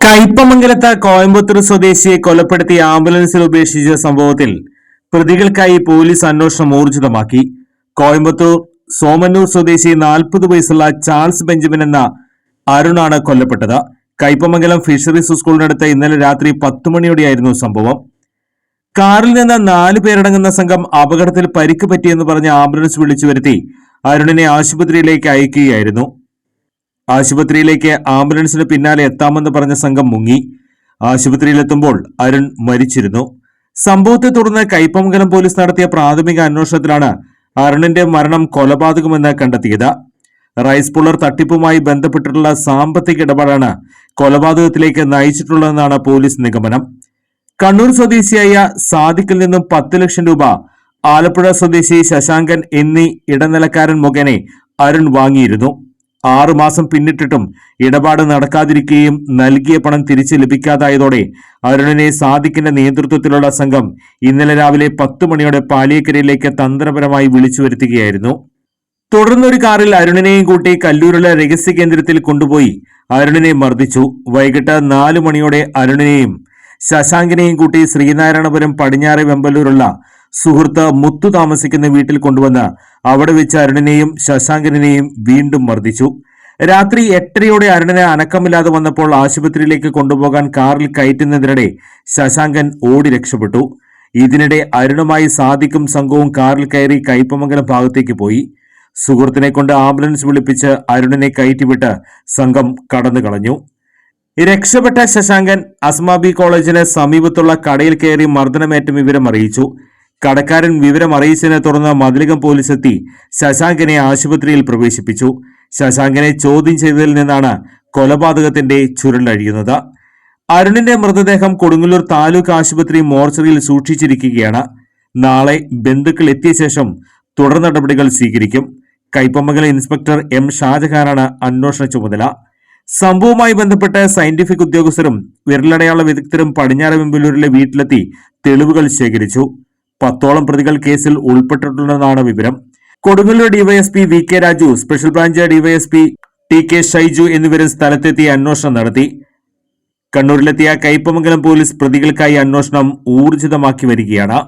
കയ്പമംഗലത്ത് കോയമ്പത്തൂർ സ്വദേശിയെ കൊലപ്പെടുത്തി ആംബുലൻസിൽ ഉപേക്ഷിച്ച സംഭവത്തിൽ പ്രതികൾക്കായി പോലീസ് അന്വേഷണം ഊർജിതമാക്കി. കോയമ്പത്തൂർ സോമന്നൂർ സ്വദേശി നാൽപ്പത് വയസ്സുള്ള ചാൾസ് ബെഞ്ചമിൻ എന്ന അരുണാണ് കൊല്ലപ്പെട്ടത്. കയ്പമംഗലം ഫിഷറീസ് സ്കൂളിനടുത്ത് ഇന്നലെ രാത്രി പത്തു മണിയോടെയായിരുന്നു സംഭവം. കാറിൽ നിന്ന് നാല് പേരടങ്ങുന്ന സംഘം അപകടത്തിൽ പരിക്ക് പറ്റിയെന്ന് പറഞ്ഞ് ആംബുലൻസ് വിളിച്ചു വരുത്തി അരുണിനെ ആശുപത്രിയിലേക്ക് അയക്കുകയായിരുന്നു. ആശുപത്രിയിലേക്ക് ആംബുലൻസിന് പിന്നാലെ എത്താമെന്ന് പറഞ്ഞ സംഘം മുങ്ങി. ആശുപത്രിയിലെത്തുമ്പോൾ അരുൺ മരിച്ചിരുന്നു. സംഭവത്തെ തുടർന്ന് കൈപ്പമംഗലം പോലീസ് നടത്തിയ പ്രാഥമിക അന്വേഷണത്തിലാണ് അരുണിന്റെ മരണം കൊലപാതകമെന്ന് കണ്ടെത്തിയത്. റൈസ് പുള്ളർ തട്ടിപ്പുമായി ബന്ധപ്പെട്ടിട്ടുള്ള സാമ്പത്തിക ഇടപാടാണ് കൊലപാതകത്തിലേക്ക് നയിച്ചിട്ടുള്ളതെന്നാണ് പോലീസ് നിഗമനം. കണ്ണൂർ സ്വദേശിയായ സാദിഖിൽ നിന്നും പത്ത് ലക്ഷം രൂപ ആലപ്പുഴ സ്വദേശി ശശാങ്കൻ എന്നീ ഇടനിലക്കാരൻ മുഖേന അരുൺ വാങ്ങിയിരുന്നു. ആറു മാസം പിന്നിട്ടിട്ടും ഇടപാട് നടക്കാതിരിക്കുകയും നൽകിയ പണം തിരിച്ചു ലഭിക്കാതായതോടെ അരുണിനെ സാദിഖിന്റെ നേതൃത്വത്തിലുള്ള സംഘം ഇന്നലെ രാവിലെ പത്ത് മണിയോടെ പാലിയക്കരയിലേക്ക് തന്ത്രപരമായി വിളിച്ചു വരുത്തുകയായിരുന്നു. തുടർന്നൊരു കാറിൽ അരുണിനെയും കൂട്ടി കല്ലൂരിലെ രഹസ്യ കേന്ദ്രത്തിൽ കൊണ്ടുപോയി അരുണിനെ മർദ്ദിച്ചു. വൈകിട്ട് നാലു മണിയോടെ അരുണിനെയും ശശാങ്കിനെയും കൂട്ടി ശ്രീനാരായണപുരം പടിഞ്ഞാറെ വെമ്പലൂരുള്ള സുഹൃത്ത് മുത്തു താമസിക്കുന്ന വീട്ടിൽ കൊണ്ടുവന്ന് അവിടെ വെച്ച് അരുണനെയും ശശാങ്കനെയും വീണ്ടും മർദ്ദിച്ചു. രാത്രി എട്ടരയോടെ അരുണനെ അനക്കമില്ലാതെ വന്നപ്പോൾ ആശുപത്രിയിലേക്ക് കൊണ്ടുപോകാൻ കാറിൽ കയറ്റുന്നതിനിടെ ശശാങ്കൻ ഓടി രക്ഷപ്പെട്ടു. ഇതിനിടെ അരുണുമായി സാധിക്കും സംഘവും കാറിൽ കയറി കയ്പമംഗലം ഭാഗത്തേക്ക് പോയി. സുഹൃത്തിനെ കൊണ്ട് ആംബുലൻസ് വിളിപ്പിച്ച് അരുണിനെ കയറ്റിവിട്ട് സംഘം കടന്നു കളഞ്ഞു. രക്ഷപ്പെട്ട ശശാങ്കൻ അസ്മാബി കോളേജിന് സമീപത്തുള്ള കടയിൽ കയറി മർദ്ദനമേറ്റം വിവരം അറിയിച്ചു. കടക്കാരൻ വിവരം അറിയിച്ചതിനെ തുടർന്ന് മതിലകം പോലീസ് എത്തി ശശാങ്കനെ ആശുപത്രിയിൽ പ്രവേശിപ്പിച്ചു. ശശാങ്കനെ ചോദ്യം ചെയ്തതിൽ നിന്നാണ് കൊലപാതകത്തിന്റെ ചുരുളഴിയുന്നത്. അരുണിന്റെ മൃതദേഹം കൊടുങ്ങല്ലൂർ താലൂക്ക് ആശുപത്രി മോർച്ചറിയിൽ സൂക്ഷിച്ചിരിക്കുകയാണ്. നാളെ ബന്ധുക്കൾ എത്തിയ ശേഷം തുടർ നടപടികൾ സ്വീകരിക്കും. കൈപ്പമംഗല ഇൻസ്പെക്ടർ എം ഷാജഹാനാണ് അന്വേഷണ ചുമതല. സംഭവവുമായി ബന്ധപ്പെട്ട് സയന്റിഫിക് ഉദ്യോഗസ്ഥരും വിരലടയാള വിദഗ്ധരും പടിഞ്ഞാറ് വെമ്പലൂരിലെ വീട്ടിലെത്തി തെളിവുകൾ ശേഖരിച്ചു. പത്തോളം പ്രതികൾ കേസിൽ ഉൾപ്പെട്ടിട്ടുണ്ടെന്നാണ് വിവരം. Kodungallur DySP V K Raju special branch DySP T K Shaiju എന്നിവരും സ്ഥലത്തെത്തി അന്വേഷണം നടത്തി. കണ്ണൂരിലെത്തിയ കയ്പമംഗലം പോലീസ് പ്രതികൾക്കായി അന്വേഷണം ഊർജിതമാക്കി വരികയാണ്.